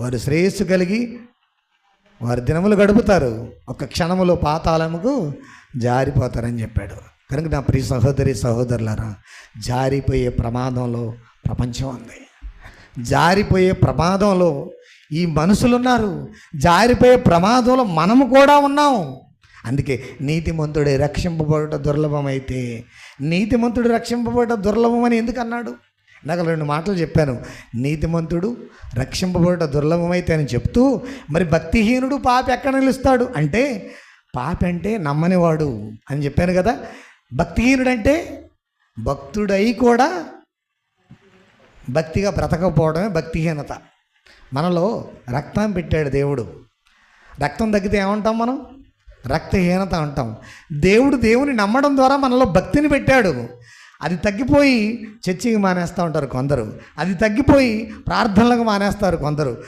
వారు శ్రేయస్సు కలిగి వారి దినములు గడుపుతారు. ఒక క్షణములో పాతాళముకు జారిపోతారని చెప్పాడు. కనుక నా ప్రియ సహోదరి సహోదరులారా జారిపోయే ప్రమాదంలో ప్రపంచం ఉంది. జారిపోయే ప్రమాదంలో ఈ మనుషులు ఉన్నారు జారిపోయే ప్రమాదంలో మనము కూడా ఉన్నాం. అందుకే నీతిమంతుడే రక్షింపబడట దుర్లభమైతే నీతిమంతుడు రక్షింపబడట దుర్లభమని ఎందుకు అన్నాడు? నాకు రెండు మాటలు చెప్పాను. నీతిమంతుడు రక్షింపబడట దుర్లభమైతే అని చెప్తూ మరి భక్తిహీనుడు పాప ఎక్కడ నిలుస్తాడు? అంటే పాప అంటే నమ్మనివాడు అని చెప్పాను కదా. భక్తిహీనుడు అంటే భక్తుడై కూడా భక్తిగా బ్రతకపోవడమే భక్తిహీనత. మనలో రక్తం పెట్టాడు దేవుడు. రక్తం తగ్గితే ఏమంటాం మనం? రక్తహీనత అంటాం. దేవుడు దేవుని నమ్మడం ద్వారా మనలో భక్తిని పెట్టాడు. అది తగ్గిపోయి చర్చికి మానేస్తూ ఉంటారు కొందరు. అది తగ్గిపోయి ప్రార్థనలకు మానేస్తారు కొందరు.